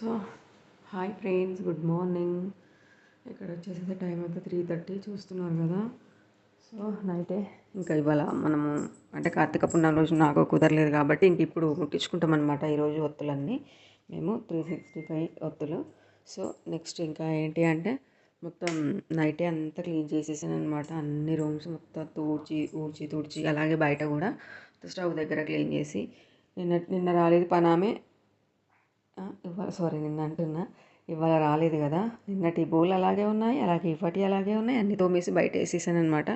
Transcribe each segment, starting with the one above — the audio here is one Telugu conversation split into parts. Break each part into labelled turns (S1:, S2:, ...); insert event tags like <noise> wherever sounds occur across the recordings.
S1: So hi friends good morning. ఇక్కడ వచ్చేసి టైం అయితే త్రీ థర్టీ చూస్తున్నారు కదా. సో నైటే ఇంకా ఇవాళ మనము అంటే కార్తీక పుణ్యం రోజు నాకు కుదరలేదు కాబట్టి ఇంక ఇప్పుడు ముట్టించుకుంటాం అనమాట ఈరోజు ఒత్తులన్నీ. మేము త్రీ సిక్స్టీ ఫైవ్ ఒత్తులు. సో నెక్స్ట్ ఇంకా ఏంటి అంటే మొత్తం నైటే అంతా క్లీన్ చేసేసాను అనమాట అన్ని రూమ్స్ మొత్తం తూడ్చి ఊడ్చి తుడిచి అలాగే బయట కూడా స్టవ్ దగ్గర క్లీన్ చేసి నిన్న నిన్న రాలేదు పనామే. ఇవాళ సారీ నిన్న అంటున్నా. ఇవాళ రాలేదు కదా. నిన్నటి బౌల్ అలాగే ఉన్నాయి అలాగే ఇప్పటి అలాగే ఉన్నాయి. అన్ని తోమేసి బయట వేసేసాను అనమాట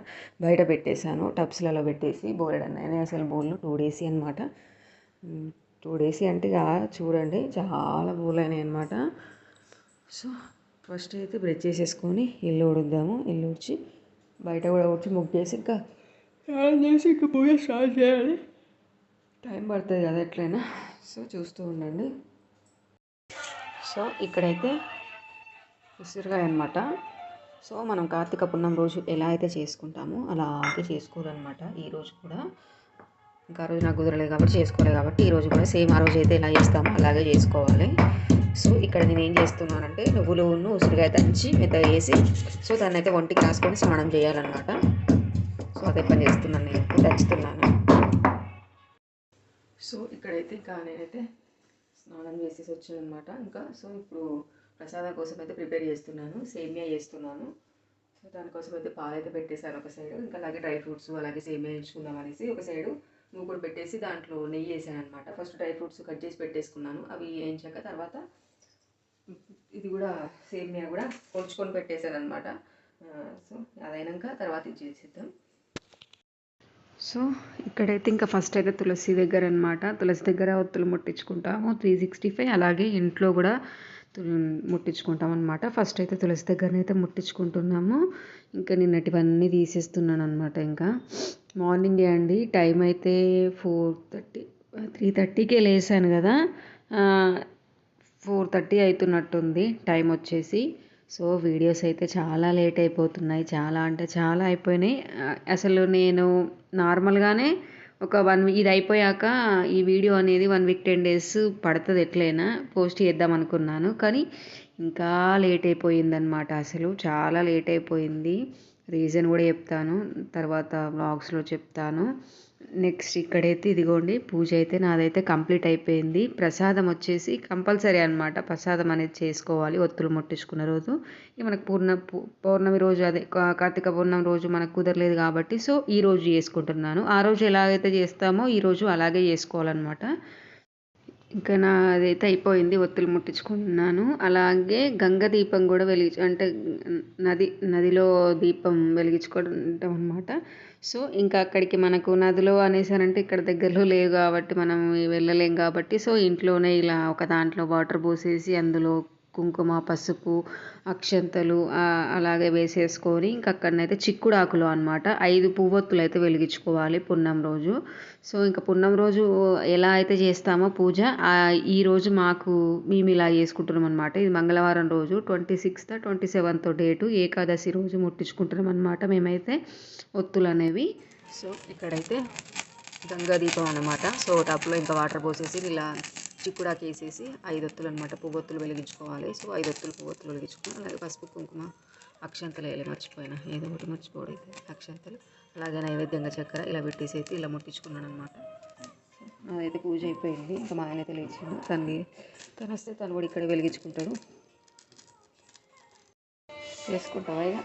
S1: బయట పెట్టేశాను టబ్స్లలో పెట్టేసి బోలెడ్ అన్నాయి. అసలు బౌల్లో టూ డేస్ అనమాట టూ డేస్ అంటే చూడండి. చాలా బౌల్ అయినాయి అనమాట సో ఫస్ట్ అయితే బ్రెడ్ చేసేసుకొని ఇల్లు ఉడుద్దాము ఇల్లు ఉడిచి బయట కూడా ఉడిచి ముగ్గేసి ఇంకా స్నానం చేసి ఇంకా పూజ స్టార్ట్ చేయాలి. టైం పడుతుంది కదా ఎట్లయినా. సో చూస్తూ ఉండండి. సో ఇక్కడైతే ఉసిరికాయ అనమాట సో మనం కార్తీక పున్నం రోజు ఎలా అయితే చేసుకుంటామో అలాగే చేసుకోవాలన్నమాట ఈరోజు కూడా. ఇంకా ఆ రోజు నాకు కుదరలేదు కాబట్టి చేసుకోలేదు కాబట్టి ఈ రోజు కూడా సేమ్ ఆ రోజు అయితే ఎలా చేస్తామో అలాగే చేసుకోవాలి. సో ఇక్కడ నేను ఏం చేస్తున్నానంటే నువ్వులు ఉసిరికాయ దంచి మెత్తగా వేసి సో దాన్ని అయితే ఒంటికి రాసుకొని స్నానం చేయాలన్నమాట. సో అదే పని చేస్తున్నాను నేను దంచుతున్నాను. సో ఇక్కడైతే ఇంకా నేనైతే స్నానం చేసేసి వచ్చాను అనమాట ఇంకా సో ఇప్పుడు ప్రసాదం కోసం అయితే ప్రిపేర్ చేస్తున్నాను. సేమియా చేస్తున్నాను. సో దానికోసం అయితే పాలు అయితే పెట్టేశాను ఒక సైడ్. ఇంకా అలాగే డ్రై ఫ్రూట్స్ అలాగే సేమియా ఎంచుకుందాం అనేసి ఒక సైడు నువ్వు కూడా పెట్టేసి దాంట్లో నెయ్యి వేసాను అనమాట ఫస్ట్ డ్రై ఫ్రూట్స్ కట్ చేసి పెట్టేసుకున్నాను. అవి వేయించాక తర్వాత ఇది కూడా సేమియా కూడా పొంచుకొని పెట్టేశాను అనమాట సో అదైనాక తర్వాత ఇది చేసేద్దాం. సో ఇక్కడైతే ఇంకా ఫస్ట్ అయితే తులసి దగ్గర అనమాట తులసి దగ్గర ఒత్తులు ముట్టించుకుంటాము. త్రీ సిక్స్టీ ఫైవ్ అలాగే ఇంట్లో కూడా ముట్టించుకుంటాం అనమాట ఫస్ట్ అయితే తులసి దగ్గరనైతే ముట్టించుకుంటున్నాము. ఇంకా నిన్నటివన్నీ తీసేస్తున్నాను అనమాట ఇంకా మార్నింగే అండి. టైం అయితే ఫోర్ థర్టీ త్రీ థర్టీకే లేసాను కదా. ఫోర్ థర్టీ అవుతున్నట్టుంది. టైం వచ్చేసి. సో వీడియోస్ అయితే చాలా లేట్ అయిపోతున్నాయి. చాలా అంటే చాలా అయిపోయినాయి. అసలు నేను నార్మల్గానే ఒక వన్ ఇది అయిపోయాక ఈ వీడియో అనేది వన్ వీక్ టెన్ డేస్ పడుతుంది ఎట్లయినా పోస్ట్ చేద్దాం అనుకున్నాను. కానీ ఇంకా లేట్ అయిపోయిందనమాట అసలు. చాలా లేట్ అయిపోయింది. రీజన్ కూడా చెప్తాను. తర్వాత బ్లాగ్స్లో చెప్తాను. నెక్స్ట్ ఇక్కడైతే ఇదిగోండి పూజ అయితే నాదైతే కంప్లీట్ అయిపోయింది. ప్రసాదం వచ్చేసి కంపల్సరీ అనమాట ప్రసాదం అనేది చేసుకోవాలి ఒత్తులు ముట్టించుకున్న రోజు. ఇక మనకు పూర్ణ పూ- పౌర్ణమి రోజు అదే కార్తీక పౌర్ణమి రోజు మనకు కుదరలేదు కాబట్టి సో ఈ రోజు చేసుకుంటున్నాను. ఆ రోజు ఎలాగైతే చేస్తామో ఈ రోజు అలాగే చేసుకోవాలన్నమాట. ఇంకా నా అదైతే అయిపోయింది ఒత్తులు ముట్టించుకున్నాను. అలాగే గంగ దీపం కూడా వెలిగి అంటే నది నదిలో దీపం వెలిగించుకుంటాం అనమాట సో ఇంకా అక్కడికి మనకు నదిలో అనేసారంటే ఇక్కడ దగ్గరలో లేవు కాబట్టి మనం వెళ్ళలేం కాబట్టి సో ఇంట్లోనే ఇలా ఒక దాంట్లో వాటర్ పోసేసి అందులో కుంకుమ పసుపు అక్షంతలు అలాగే వేసేసుకొని ఇంక అక్కడనైతే చిక్కుడు ఆకులు అనమాట ఐదు పువ్వొత్తులు అయితే వెలిగించుకోవాలి పున్నం రోజు. సో ఇంకా పున్నం రోజు ఎలా అయితే చేస్తామో పూజ ఈరోజు ఈ రోజు మాకు మేము ఇలా చేసుకుంటున్నాం అనమాట ఇది మంగళవారం రోజు twenty sixth twenty seventh date Ekadashi రోజు ముట్టించుకుంటున్నాం అనమాట మేమైతే ఒత్తులు అనేవి. సో ఇక్కడైతే గంగా దీపం అనమాట సో టప్లో ఇంకా వాటర్ పోసేసి ఇలా చిక్కుడాకి వేసేసి ఐదు అనమాట పువ్వొత్తులు వెలిగించుకోవాలి. సో ఐదొత్తులు పువ్వొత్తులు వెలిగించుకున్నాను అలాగే పసుపు కుంకుమ అక్షంతలు వేయాలి మర్చిపోయినా. ఏదో ఒకటి మర్చిపోవడైతే అక్షంతలు. అలాగే నైవేద్యంగా చక్కెర ఇలా పెట్టేసి అయితే ఇలా ముట్టించుకున్నాను అనమాట నాదైతే పూజ అయిపోయింది. ఇంకా మా ఆయన అయితే లేచిండు. తనని తను వస్తే తను కూడా ఇక్కడ వెలిగించుకుంటాడు. వేసుకుంటావా ఇక?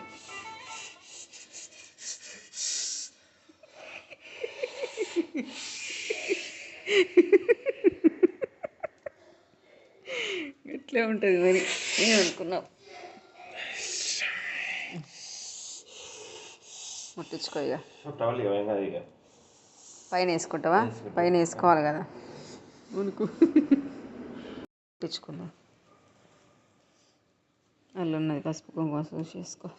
S1: <laughs> ఇట్లే ఉంటుంది మరి. ఏమనుకున్నావు ముట్టించుకో ఇక పైన వేసుకుంటావా? పైన వేసుకోవాలి కదా. ఉనుకు ముట్టించుకుందాం? అల్లు ఉన్నది పసుపు కుంకుమ చూసి వేసుకో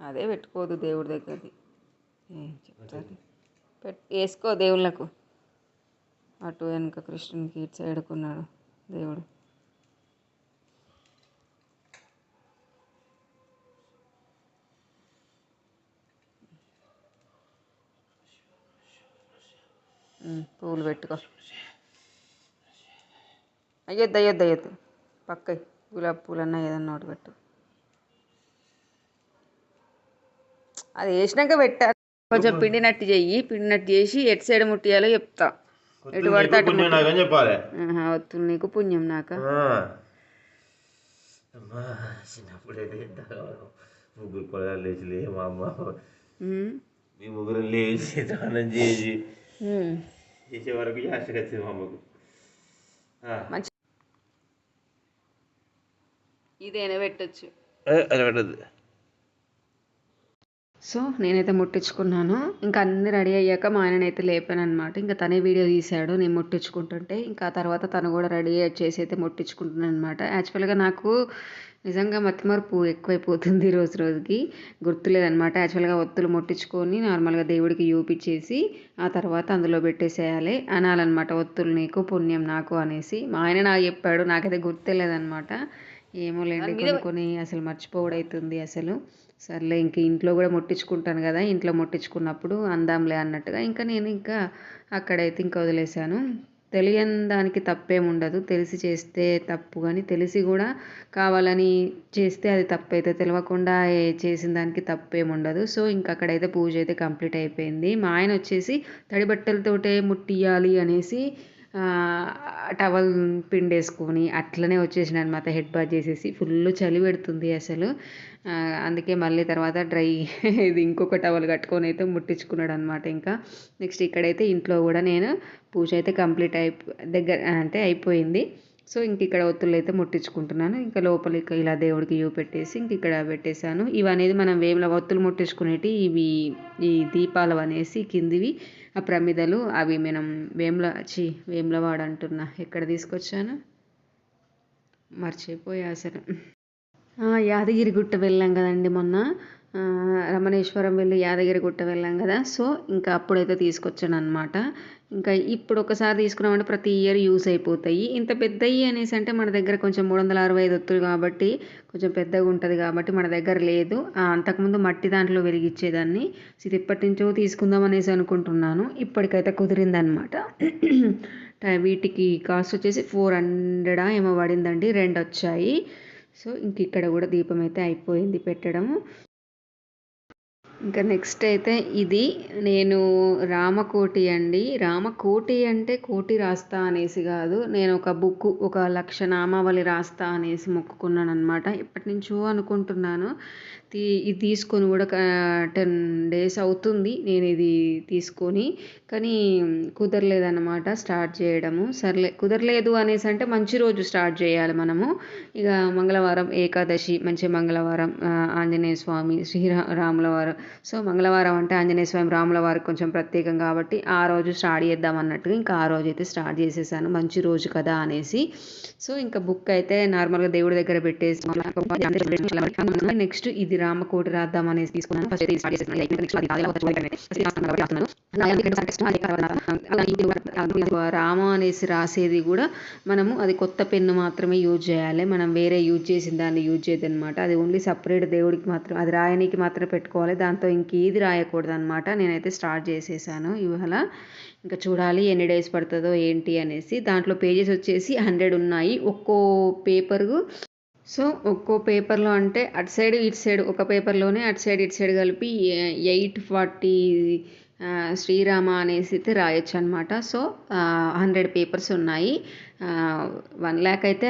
S1: అదే పెట్టుకోదు దేవుడి దగ్గరది. ఏం చెప్తారు? పెట్ వేసుకో దేవుళ్ళకు. అటు వెనుక కృష్ణునికి ఇటు సైడ్కున్నాడు దేవుడు. పువ్వులు పెట్టుకో. అయ్యొద్దు అయ్యొద్దు అయ్యొద్దు పక్క గులాబీ పూలన్నా ఏదన్నా ఒకటి పెట్టు. అది వేసినాక పెట్టా. కొంచెం పిండినట్టు చెయ్యి. పిండినట్టు చేసి ఎటు సైడ్ ముట్టియాలో చెప్తా. ఎటు పడితే
S2: పుణ్యం నాకని చెప్పాలి.
S1: నీకు పుణ్యం నాక.
S2: ఆ. అమ్మా చిన్నప్పుడైతే ఎంత ముగ్గురు పొలాలు లేచి లే మా అమ్మ మీ ముగ్గురు లేచి స్నానం చేసి. చేసే వరకు యాస్టకి వచ్చింది మా అమ్మకు ఆ.
S1: మంచి ఇదేనా పెట్టచ్చు?
S2: అది పెట్టద్దు.
S1: సో నేనైతే ముట్టించుకున్నాను. ఇంకా అన్ని రెడీ అయ్యాక మా ఆయననైతే లేపాను అనమాట ఇంకా తనే వీడియో తీశాడు. నేను ముట్టించుకుంటుంటే ఇంకా ఆ తర్వాత తను కూడా రెడీ చేసి అయితే ముట్టించుకుంటున్నాను అనమాట యాక్చువల్గా నాకు నిజంగా మతిమరుపు ఎక్కువైపోతుంది రోజు రోజుకి. గుర్తులేదనమాట యాక్చువల్గా ఒత్తులు ముట్టించుకొని నార్మల్గా దేవుడికి చూపించేసి ఆ తర్వాత అందులో పెట్టేసేయాలి. అనాలన్నమాట ఒత్తులు నీకు పుణ్యం నాకు అనేసి. మా ఆయన నాకు చెప్పాడు. నాకైతే గుర్తులేదనమాట ఏమో లేండి కొన్ని అసలు మర్చిపోవడవుతుంది అసలు. సర్లే ఇంక ఇంట్లో కూడా ముట్టించుకుంటాను కదా ఇంట్లో ముట్టించుకున్నప్పుడు అందాంలే అన్నట్టుగా. ఇంకా నేను ఇంకా అక్కడైతే ఇంకా వదిలేశాను. తెలియని దానికి తప్పేం ఉండదు తెలిసి చేస్తే తప్పు కానీ తెలిసి కూడా కావాలని చేస్తే అది తప్పు అయితే తెలియకుండా చేసిన దానికి తప్పేం ఉండదు సో ఇంకా అక్కడైతే పూజ అయితే కంప్లీట్ అయిపోయింది. మా ఆయన వచ్చేసి తడి బట్టలతోటే ముట్టియాలి అనేసి టవల్ పిండేసుకొని అట్లనే వచ్చేసిన అనమాట హెడ్ బాత్ చేసేసి. ఫుల్ చలి పెడుతుంది అసలు. అందుకే మళ్ళీ తర్వాత డ్రై <laughs> ఇది ఇంకొక టవల్ కట్టుకొని అయితే ముట్టించుకున్నాడు అనమాట ఇంకా. నెక్స్ట్ ఇక్కడైతే ఇంట్లో కూడా నేను పూజ అయితే కంప్లీట్ అయిపో దగ్గర అంటే అయిపోయింది. సో ఇంక ఇక్కడ ఒత్తులు అయితే ముట్టించుకుంటున్నాను. ఇంకా లోపలికి ఇలా దేవుడికి ఇవి పెట్టేసి ఇంక ఇక్కడ పెట్టేశాను. ఇవి అనేది మనం వేముల ఒత్తులు ముట్టించుకునేటి ఇవి ఈ దీపాలు అనేసి కిందివి ఆ ప్రమిదలు అవి మనం వేముల చి వేములవాడ అంటున్నా ఎక్కడ తీసుకొచ్చాను? మర్చిపోయా అసలు యాదగిరిగుట్ట యాదగిరి గుట్ట వెళ్ళాం కదండి మొన్న. రమణేశ్వరం వెళ్ళి యాదగిరి గుట్ట వెళ్ళాం కదా. సో ఇంకా అప్పుడైతే తీసుకొచ్చాను అనమాట ఇంకా ఇప్పుడు ఒకసారి తీసుకున్నామంటే ప్రతి ఇయర్ యూస్ అయిపోతాయి. ఇంత పెద్దవి అనేసి అంటే మన దగ్గర కొంచెం మూడు వందల అరవై ఐదు ఒత్తులు కాబట్టి కొంచెం పెద్దగా ఉంటుంది కాబట్టి మన దగ్గర లేదు. అంతకుముందు మట్టి దాంట్లో వెలిగించేదాన్ని. ఇది ఎప్పటి నుంచో తీసుకుందాం అనేసి అనుకుంటున్నాను. ఇప్పటికైతే కుదిరిందనమాట వీటికి కాస్ట్ వచ్చేసి ఫోర్ హండ్రెడా ఏమో పడిందండి. రెండు వచ్చాయి. సో ఇంక ఇక్కడ కూడా దీపం అయితే అయిపోయింది పెట్టడము. ఇంకా నెక్స్ట్ అయితే ఇది నేను రామకోటి అండి. రామకోటి అంటే కోటి రాస్తా అనేసి కాదు నేను ఒక బుక్ ఒక లక్ష నామావళి రాస్తా అనేసి మొక్కుకున్నాను అనమాట ఇప్పటి నుంచో అనుకుంటున్నాను. ఇది తీసుకొని కూడా టెన్ డేస్ అవుతుంది. నేను ఇది తీసుకొని కానీ కుదరలేదన్నమాట స్టార్ట్ చేయడము. సర్లే కుదరలేదు అనేసి అంటే మంచి రోజు స్టార్ట్ చేయాలి మనము. ఇక మంగళవారం ఏకాదశి మంచి మంగళవారం ఆంజనేయ స్వామి శ్రీరా వారు సో మంగళవారం అంటే ఆంజనేయ స్వామి రాముల వారికి కొంచెం ప్రత్యేకం కాబట్టి ఆ రోజు స్టార్ట్ చేద్దాం అన్నట్టుగా ఇంకా ఆ రోజు అయితే స్టార్ట్ చేసేసాను. మంచి రోజు కదా అనేసి. సో ఇంకా బుక్ అయితే నార్మల్గా దేవుడి దగ్గర పెట్టేసి నెక్స్ట్ ఇది రామకోటి రాద్దాం అనేసి తీసుకున్నాను. ఫస్ట్ ఇది స్టార్ట్ నెక్స్ట్ అది రామ అనేసి రాసేది కూడా మనము అది కొత్త పెన్ను మాత్రమే యూజ్ చేయాలి. మనం వేరే యూజ్ చేసిన దాన్ని యూజ్ చేయదన్నమాట. అది ఓన్లీ సపరేట్ దేవుడికి మాత్రం అది రాయనీకి మాత్రమే పెట్టుకోవాలి. దాంతో ఇంకేది రాయకూడదు అనమాట నేనైతే స్టార్ట్ చేసేసాను. ఇవాళ ఇంకా చూడాలి ఎన్ని డేస్ పడుతుందో ఏంటి అనేసి. దాంట్లో పేజెస్ వచ్చేసి హండ్రెడ్ ఉన్నాయి. ఒక్కో పేపరు సో ఒక్కో పేపర్లో అంటే అటు సైడ్ ఇటు సైడ్ ఒక పేపర్లోనే అటు సైడ్ ఇటు సైడ్ కలిపి ఎయిట్ ఫార్టీ శ్రీరామ అనేసి అయితే రాయొచ్చు అనమాట సో హండ్రెడ్ పేపర్స్ ఉన్నాయి. వన్ ల్యాక్ అయితే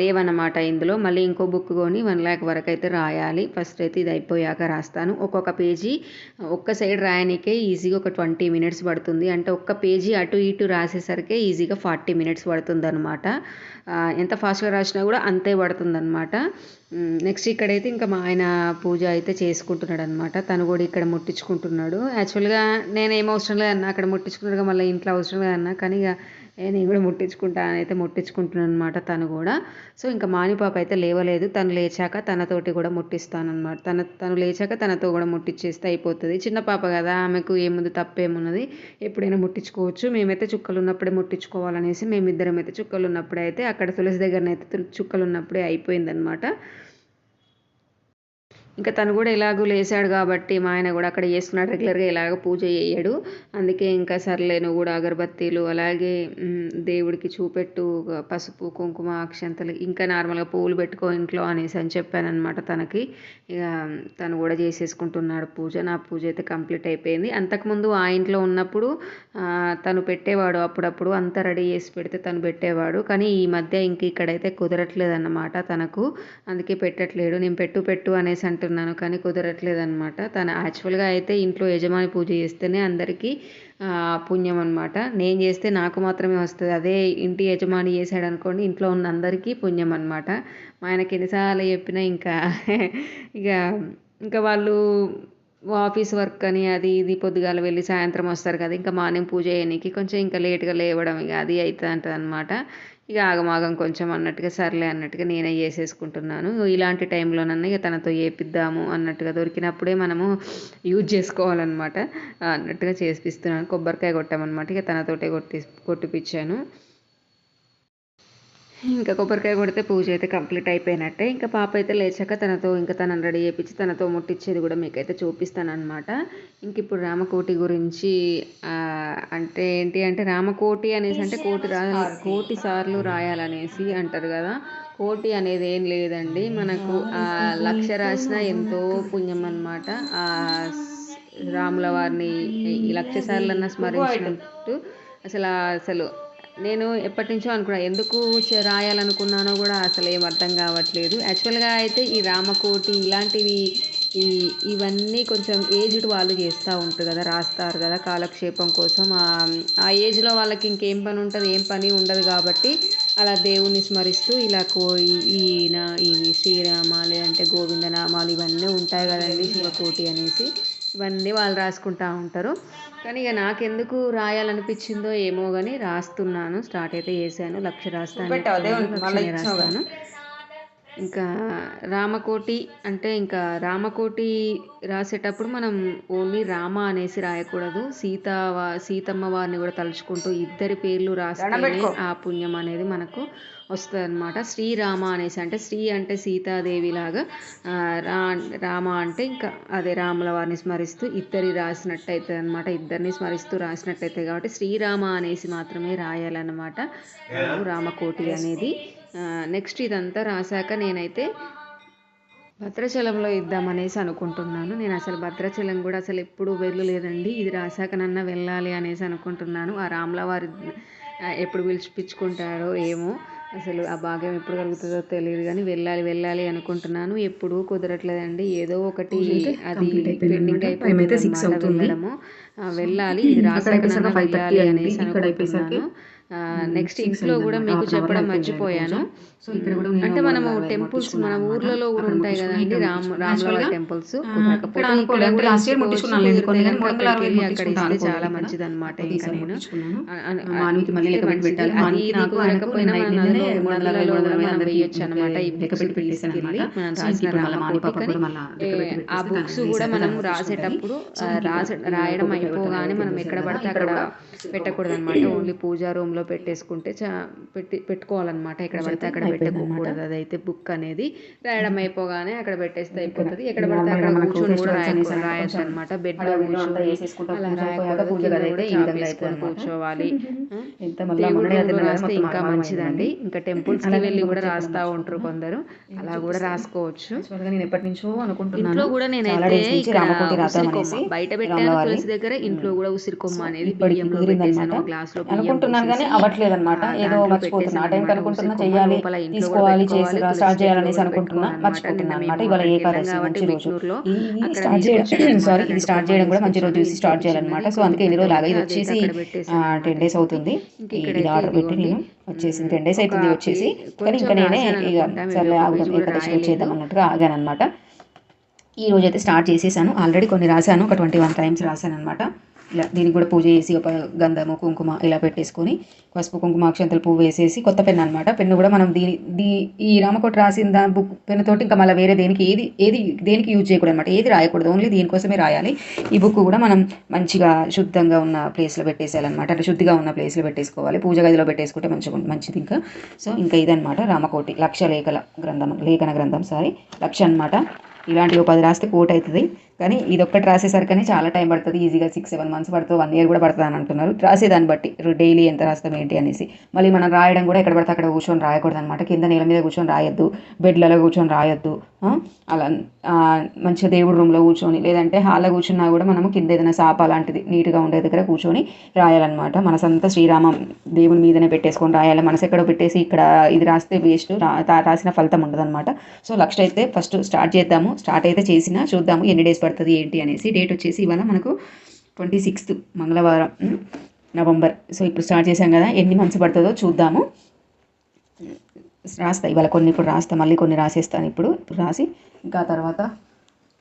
S1: లేవన్నమాట ఇందులో. మళ్ళీ ఇంకో బుక్ కొని వన్ ల్యాక్ వరకు అయితే రాయాలి. ఫస్ట్ అయితే ఇది అయిపోయాక రాస్తాను. ఒక్కొక్క పేజీ ఒక్క సైడ్ రాయనికే ఈజీగా ఒక ట్వంటీ మినిట్స్ పడుతుంది. అంటే ఒక్క పేజీ అటు ఇటు రాసేసరికి ఈజీగా ఫార్టీ మినిట్స్ పడుతుంది అనమాట ఎంత ఫాస్ట్గా రాసినా కూడా అంతే పడుతుంది అనమాట నెక్స్ట్ ఇక్కడైతే ఇంకా మా ఆయన పూజ అయితే చేసుకుంటున్నాడు అనమాట తను కూడా ఇక్కడ ముట్టించుకుంటున్నాడు. యాక్చువల్గా నేను ఏం అవసరం లేదన్నా అక్కడ ముట్టించుకున్నాడు మళ్ళీ ఇంట్లో అవసరం లేదన్నా కానీ ఇక నేను కూడా ముట్టించుకుంటా అయితే ముట్టించుకుంటున్నాను అనమాట తను కూడా. సో ఇంకా మాని పాప అయితే లేవలేదు. తను లేచాక తనతోటి కూడా ముట్టిస్తానమాట తన తను లేచాక తనతో కూడా ముట్టించేస్తే అయిపోతుంది. చిన్న పాప కదా ఆమెకు ఏముంది తప్పేమున్నది? ఎప్పుడైనా ముట్టించుకోవచ్చు. మేమైతే చుక్కలు ఉన్నప్పుడే ముట్టించుకోవాలనేసి మేమిద్దరం అయితే చుక్కలు ఉన్నప్పుడే అయితే అక్కడ తులసి దగ్గరనైతే చుక్కలు ఉన్నప్పుడే అయిపోయిందనమాట ఇంకా తను కూడా ఇలాగూ లేసాడు కాబట్టి మా ఆయన కూడా అక్కడ చేసుకున్నాడు. రెగ్యులర్గా ఎలాగ పూజ చేయడు అందుకే ఇంకా సర్లే నువ్వు కూడా అగరబత్తీలు అలాగే దేవుడికి చూపెట్టు పసుపు కుంకుమ అక్షంతలు ఇంకా నార్మల్గా పువ్వులు పెట్టుకో ఇంట్లో అనేసి అని చెప్పానమాట తనకి. ఇక తను కూడా చేసేసుకుంటున్నాడు పూజ. నా పూజ అయితే కంప్లీట్ అయిపోయింది. అంతకుముందు ఆ ఇంట్లో ఉన్నప్పుడు తను పెట్టేవాడు అప్పుడప్పుడు అంతా రెడీ చేసి పెడితే తను పెట్టేవాడు. కానీ ఈ మధ్య ఇంక ఇక్కడైతే కుదరట్లేదు అన్నమాట తనకు. అందుకే పెట్టట్లేడు. నేను పెట్టు పెట్టు అనేసి అంటున్నాను కానీ కుదరట్లేదు అనమాట తను యాక్చువల్గా అయితే ఇంట్లో యజమాని పూజ చేస్తేనే అందరికీ పుణ్యం అనమాట నేను చేస్తే నాకు మాత్రమే వస్తుంది. అదే ఇంటి యజమాని చేశాడు అనుకోండి ఇంట్లో ఉన్న అందరికీ పుణ్యం అనమాట మా ఆయనకి ఎన్నిసార్లు చెప్పినా ఇంకా ఇక ఇంకా వాళ్ళు ఆఫీస్ వర్క్ అని అది ఇది పొద్దుగాల వెళ్ళి సాయంత్రం వస్తారు కదా ఇంకా మార్నింగ్ పూజ చేయడానికి కొంచెం ఇంకా లేట్గా లేవడం ఇక అది అవుతుంది అనమాట ఇక ఆగమాగం కొంచెం అన్నట్టుగా సర్లే అన్నట్టుగా నేనే చేసేసుకుంటున్నాను. ఇలాంటి టైంలోనన్నా ఇక తనతో చేపిద్దాము అన్నట్టుగా దొరికినప్పుడే మనము యూజ్ చేసుకోవాలన్నమాట. అన్నట్టుగా చేపిస్తున్నాను. కొబ్బరికాయ కొట్టామన్నమాట. ఇక తనతోటే కొట్టి కొట్టిపించాను ఇంకా కొబ్బరికాయ కొడితే పూజ అయితే కంప్లీట్ అయిపోయినట్టే. ఇంకా పాప అయితే లేచాక తనతో ఇంకా తనని రెడీ చేయించి తనతో ముట్టించేది కూడా మీకైతే చూపిస్తానమాట ఇంక ఇప్పుడు రామకోటి గురించి అంటే ఏంటి అంటే రామకోటి అనేసి అంటే కోటి రా కోటి సార్లు రాయాలనేసి అంటారు కదా. కోటి అనేది ఏం లేదండి. మనకు ఆ లక్ష రాసిన ఎంతో పుణ్యం అనమాట ఆ రాముల వారిని ఈ లక్ష సార్లన్నా స్మరించినట్టు అసలు అసలు నేను ఎప్పటి నుంచో అనుకున్నా ఎందుకు రాయాలనుకున్నానో కూడా అసలు ఏం అర్థం కావట్లేదు. యాక్చువల్గా అయితే ఈ రామకోటి ఇలాంటివి ఈ ఇవన్నీ కొంచెం ఏజ్డ్ వాళ్ళు చేస్తూ ఉంటారు కదా రాస్తారు కదా కాలక్షేపం కోసం. ఆ- ఏజ్లో వాళ్ళకి ఇంకేం పని ఉంటుంది ఏం పని ఉండదు కాబట్టి అలా దేవుణ్ణి స్మరిస్తూ ఇలా కో ఈయన ఇవి శ్రీరామ లేదంటే గోవింద నామాలు ఇవన్నీ ఉంటాయి కదండి శివకోటి అనేసి. ఇవన్నీ వాళ్ళు రాసుకుంటూ ఉంటారు. కానీ ఇక నాకెందుకు రాయాలనిపించిందో ఏమో కానీ రాస్తున్నాను. స్టార్ట్ అయితే చేశాను. లక్ష రాస్తాను. రాస్తాను. ఇంకా రామకోటి అంటే ఇంకా రామకోటి రాసేటప్పుడు మనం ఓన్లీ రామ అనేసి రాయకూడదు. సీత సీతమ్మ వారిని కూడా తలుచుకుంటూ ఇద్దరి పేర్లు రాస్తేనే ఆ పుణ్యం అనేది మనకు వస్తుంది అనమాట శ్రీరామ అనేసి అంటే శ్రీ అంటే సీతాదేవి లాగా రా రామ అంటే ఇంకా అదే రాముల వారిని స్మరిస్తూ ఇద్దరి రాసినట్టయితే అనమాట ఇద్దరిని స్మరిస్తూ రాసినట్టయితే కాబట్టి శ్రీరామ అనేసి మాత్రమే రాయాలన్నమాట. రామకోటి అనేది. నెక్స్ట్ ఇదంతా రాశాక నేనైతే భద్రాచలంలో ఇద్దామనేసి అనుకుంటున్నాను. నేను అసలు భద్రాచలం కూడా అసలు ఎప్పుడు వెళ్ళలేదండి. ఇది రాశాకనన్నా వెళ్ళాలి అనేసి అనుకుంటున్నాను. ఆ రాముల వారి ఆ, ఎప్పుడు పిలిచిపించుకుంటారో ఏమో అసలు ఆ భాగ్యం ఎప్పుడు కలుగుతుందో తెలియదు కానీ వెళ్ళాలి వెళ్ళాలి అనుకుంటున్నాను. ఎప్పుడూ కుదరట్లేదండి. ఏదో ఒకటి అది పెండింగ్ అయిపోయింది వెళ్ళడము వెళ్ళాలి. ఇది రాసాకనన్నా వెళ్ళాలి అనేసి అనుకుంటున్నాను. నెక్స్ట్ ఇంట్లో కూడా మీకు చెప్పడం మర్చిపోయాను. అంటే మనము టెంపుల్స్ మన ఊర్లలో కూడా ఉంటాయి కదండి రామ్ రాముల టెంపుల్స్ అక్కడ ఇస్తే చాలా మంచిది అనమాట ఇంకా నేను. మనం వేయొచ్చు. మనం రాసిన ఆ బుక్స్ కూడా
S3: వేసేసి
S1: మనం
S3: దాన్ని
S1: రాసేటప్పుడు రాస రాయడం అయిపోగానే మనం ఎక్కడ పడితే అక్కడ
S3: కూడా
S1: పెట్టకూడదు అనమాట. ఓన్లీ పూజా రూమ్లో పెట్టేసుకుంటే చా పెట్టి పెట్టుకోవాలన్నమాట. ఎక్కడ పడితే అక్కడ పెట్టకూడదు. అదైతే బుక్ అనేది రాయడం అయిపోగానే అక్కడ పెట్టేస్తే అయిపోతుంది. ఎక్కడ పడితే అక్కడ కూర్చొని కూడా రాయొచ్చు అనమాట
S3: బెడ్లో
S1: కూర్చొని. అలా
S3: అయితే ఈ
S1: చాప
S3: విధంగా
S1: వేసుకొని
S3: అయిపోతుంది
S1: కూర్చోవాలి. <laughs> దేవుడి రాస్తే ఇంకా మంచిదండి. ఇంకా <laughs>
S3: టెంపుల్స్కి
S1: వెళ్ళి కూడా రాస్తా ఉంటారు కొందరు. అలా కూడా రాసుకోవచ్చు. ఇంట్లో కూడా నేనైతే బయట పెట్టాను తులసి దగ్గర ఇంట్లో కూడా ఉసిరికొమ్మ అనేది బియ్యంలో పెట్టేసాను గ్లాస్లో బియ్యం
S3: అనుకుంటున్నాను కానీ
S1: పోసేసి,
S3: అవ్వట్లేదు అనమాట ఏదో మర్చిపోతున్నా. ఆ టైంకి. అనుకుంటున్నా చెయ్యాలి తీసుకోవాలి చేసి స్టార్ట్ చేయాలనేసి అనుకుంటున్నా. మర్చిపోతున్నా అనమాట ఇవాళ ఏకాదశి మంచి రోజు. స్టార్ట్ చేయడం. <clears throat> సారీ ఇది స్టార్ట్ చేయడం కూడా మంచి రోజు చూసి. స్టార్ట్ చేయాలన్నమాట. సో అందుకే ఎన్ని రోజులు ఆగా ఇది వచ్చేసి టెన్ డేస్ అవుతుంది. ఇది ఆర్డర్ పెట్టి. నేను వచ్చేసి టెన్ డేస్ అవుతుంది వచ్చేసి. కానీ ఇంకా నేనే ఇక
S1: ఒక
S3: ఆగుదాం ఏకాదశి. వచ్చేద్దాం అన్నట్టుగా ఆగానన్నమాట. ఈ రోజు అయితే స్టార్ట్ చేసేసాను. ఆల్రెడీ కొన్ని రాశాను. ఒక ట్వంటీ వన్ టైమ్స్ రాశాను అనమాట ఇలా దీనికి కూడా పూజ చేసి ఒక గంధము కుంకుమ ఇలా పెట్టేసుకొని పసుపు కుంకుమ అక్షంతలు పువ్వు వేసేసి కొత్త పెన్ అనమాట పెన్ను కూడా మనం దీని దీ ఈ రామకోట రాసిన దాని బుక్ పెన్ను తోటి ఇంకా మళ్ళీ వేరే దేనికి ఏది ఏది దేనికి యూజ్ చేయకూడదు అనమాట ఏది రాయకూడదు ఓన్లీ దీనికోసమే రాయాలి. ఈ బుక్ కూడా మనం మంచిగా శుద్ధంగా ఉన్న ప్లేస్లో పెట్టేసేయాలన్నమాట. అంటే శుద్ధిగా ఉన్న ప్లేస్లో పెట్టేసుకోవాలి. పూజ గదిలో పెట్టేసుకుంటే మంచిగా మంచిది ఇంకా. సో ఇంకా ఇదనమాట రామకోటి లక్ష లేఖల గ్రంథం లేఖన గ్రంథం సారీ లక్ష అనమాట ఇలాంటివి పది రాస్తే కోట్ అవుతుంది కానీ ఇది ఒక్కటి రాసేసరికనే చాలా టైం పడుతుంది ఈజీగా సిక్స్ సెవెన్ మంత్స్ పడుతుంది వన్ ఇయర్ కూడా పడుతుంది అని అంటున్నారు. రాసేదాన్ని బట్టి డైలీ ఎంత రాస్తాం ఏంటి అనేసి. మళ్ళీ మనం రాయడం కూడా ఎక్కడ పడితే అక్కడ కూర్చొని రాయకూడదు అనమాట కింద నేల మీద కూర్చొని రాయొద్దు బెడ్లలో కూర్చొని రాయొద్దు అలా మంచిగా దేవుడి రూమ్లో కూర్చొని లేదంటే హాల్లో కూర్చున్నా కూడా మనము కింద ఏదైనా సాప లాంటిది నీట్గా ఉండే దగ్గర కూర్చొని రాయాలన్నమాట. మనసంతా శ్రీరామం దేవుని మీదనే పెట్టేసుకొని రాయాలి. మనసు ఎక్కడో పెట్టేసి ఇక్కడ ఇది రాస్తే వేస్ట్ రాసిన ఫలితం ఉండదన్నమాట. సో లక్ష్య అయితే ఫస్ట్ స్టార్ట్ చేద్దాము. స్టార్ట్ అయితే చేసినా చూద్దాము ఎన్ని డేస్ పడుతుంది ఏంటి అనేసి డేట్ వచ్చేసి ఇవాళ మనకు ట్వంటీ సిక్స్త్ మంగళవారం ఉమ్, నవంబర్. సో ఇప్పుడు స్టార్ట్ చేసాం కదా ఎన్ని మంత్స్ పడుతుందో చూద్దాము. రాస్తా ఇవాళ కొన్ని ఇప్పుడు రాస్తా మళ్ళీ కొన్ని రాసేస్తాను ఇప్పుడు. ఇప్పుడు రాసి ఇంకా తర్వాత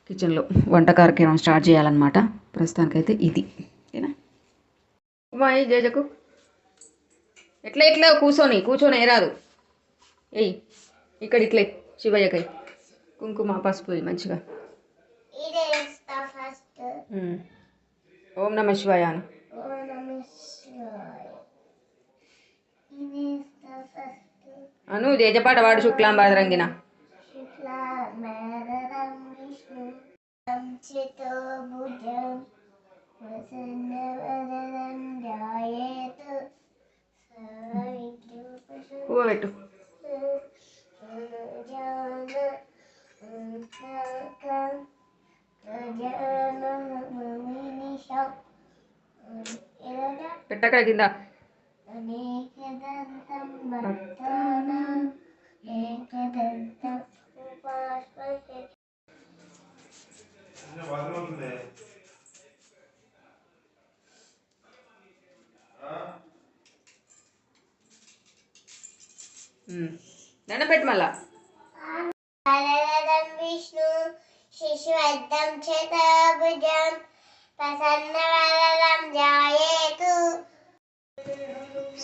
S3: కిచెన్లో వంట కార్యక్రమం స్టార్ట్ చేయాలన్నమాట. ప్రస్తుతానికైతే ఇది. ఓకేనా? ఉమాయి జేజకు ఎట్లా ఎట్లా కూర్చొని కూర్చొని ఏ రాదు. ఏయ్ ఇక్కడ ఇట్లే శివయ్యకై. కుంకుమ పసుపు మంచిగా
S4: ఇదే ఇస్తా ఫస్ట్
S3: ఉమ్. ఓం నమ శివాయ. అను జేజపాట వాడు శుక్లాం బాదరంగిన పువ్వు పెట్టు పెట్టక్కడ కింద. పెట్టు మళ్ళా.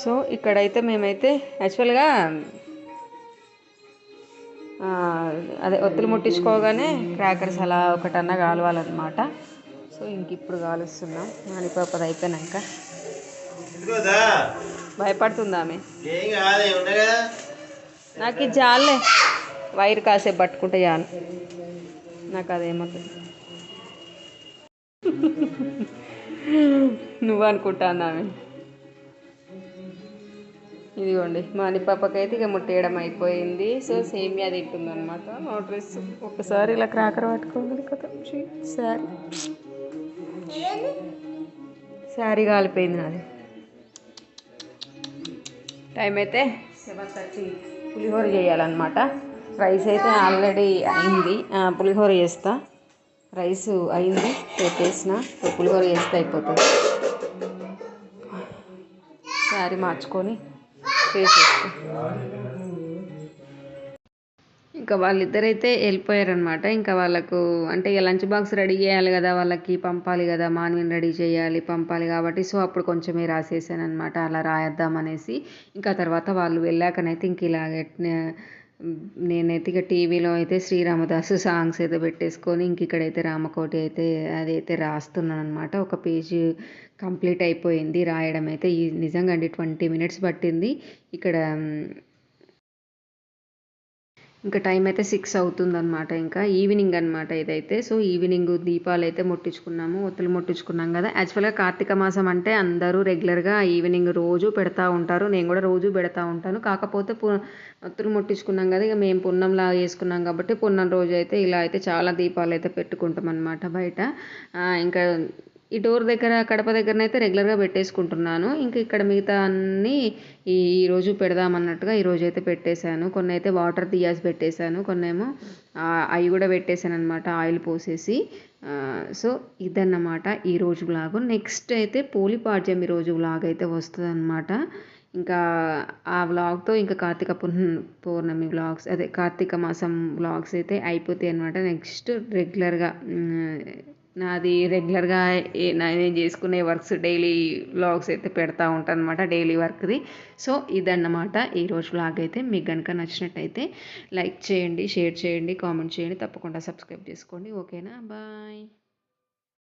S1: సో ఇక్కడైతే మేమైతే యాక్చువల్గా అదే ఒత్తులు ముట్టించుకోగానే క్రాకర్స్ అలా ఒకటన్నా కాలవాలన్నమాట. సో ఇంక ఇప్పుడు కాలుస్తున్నాం. మానిపాపది అయిపోయినాక. భయపడుతుంది ఆమె? నాకు ఇది చాలే వైర్ కాసేపు పట్టుకుంటే చాలు. నాకు అదేమవుతుంది <laughs> నువ్వు అనుకుంటాను ఆమె? ఇదిగోండి మా పాపకైతే ఇక ముట్టేయడం అయిపోయింది. సో సేమియా తింటుంది అనమాట మా డ్రెస్. ఒకసారి ఇలా క్రాకర్ పట్టుకోవాలి కదా. శారీ శారీ కాలిపోయింది నాది. టైం అయితే సెవెన్ థర్టీ. పులిహోర చేయాలన్నమాట. రైస్ అయితే ఆల్రెడీ అయింది. పులిహోర చేస్తా. రైస్ అయింది. పెట్టేసిన. పులిహోర చేస్తే అయిపోతుంది. శారీ మార్చుకొని చేసేస్తా ఇంకా వాళ్ళిద్దరైతే వెళ్ళిపోయారనమాట ఇంకా వాళ్ళకు అంటే ఇక లంచ్ బాక్స్ రెడీ చేయాలి కదా వాళ్ళకి పంపాలి కదా మాన్విన్ రెడీ చేయాలి పంపాలి కాబట్టి సో అప్పుడు కొంచెమే రాసేసాను అనమాట అలా రాయద్దామనేసి. ఇంకా తర్వాత వాళ్ళు వెళ్ళాకనైతే ఇంక ఇలాగే నే- నేనైతే ఇక టీవీలో అయితే శ్రీరామదాసు సాంగ్స్ అయితే పెట్టేసుకొని ఇంక ఇక్కడైతే రామకోటి అయితే అదైతే రాస్తున్నాను అనమాట ఒక పేజీ కంప్లీట్ అయిపోయింది రాయడం అయితే ఈ నిజంగా అండి ట్వంటీ మినిట్స్ పట్టింది. ఇక్కడ ఇంకా టైం అయితే సిక్స్ అవుతుందన్నమాట ఇంకా. ఈవినింగ్ అనమాట ఇదైతే. సో ఈవినింగ్ దీపాలు అయితే ముట్టించుకున్నాము. ఒత్తులు ముట్టించుకున్నాం కదా. యాక్చువల్గా కార్తీక మాసం అంటే అందరూ రెగ్యులర్గా ఈవినింగ్ రోజు పెడతా ఉంటారు. నేను కూడా రోజు పెడతా ఉంటాను. కాకపోతే పు ఒత్తులు ముట్టించుకున్నాం కదా. ఇక మేము పున్నంలా వేసుకున్నాం కాబట్టి పున్నం రోజు అయితే ఇలా అయితే చాలా దీపాలు అయితే పెట్టుకుంటాం అనమాట బయట ఇంకా ఈ డోర్ దగ్గర కడప దగ్గరనైతే రెగ్యులర్గా పెట్టేసుకుంటున్నాను. ఇంకా ఇక్కడ మిగతా అన్నీ ఈ ఈరోజు పెడదామన్నట్టుగా ఈరోజు అయితే పెట్టేశాను. కొన్ని అయితే వాటర్ దియాస్ పెట్టేశాను. కొన్ని ఏమో అవి కూడా పెట్టేశాను అనమాట ఆయిల్ పోసేసి. సో ఇదన్నమాట ఈరోజు వ్లాగ్ వ్లాగు. నెక్స్ట్ అయితే పోలిపాడ్యం ఈ రోజు వ్లాగ్ అయితే వస్తుంది అనమాట ఇంకా ఆ వ్లాగ్తో ఇంకా కార్తీక పౌర్ణమి వ్లాగ్స్ అదే కార్తీక మాసం వ్లాగ్స్ అయితే అయిపోతాయి అనమాట నెక్స్ట్ రెగ్యులర్గా నాది రెగ్యులర్గా నా- నేను చేసుకునే వర్క్స్ డైలీ వ్లాగ్స్ అయితే పెడతా ఉంటాను అనమాట డైలీ వర్క్ది. సో ఇదన్నమాట. ఈరోజు వ్లాగ్ అయితే మీకు కనుక నచ్చినట్టయితే లైక్ చేయండి షేర్ చేయండి కామెంట్ చేయండి తప్పకుండా సబ్స్క్రైబ్ చేసుకోండి. ఓకేనా? బాయ్.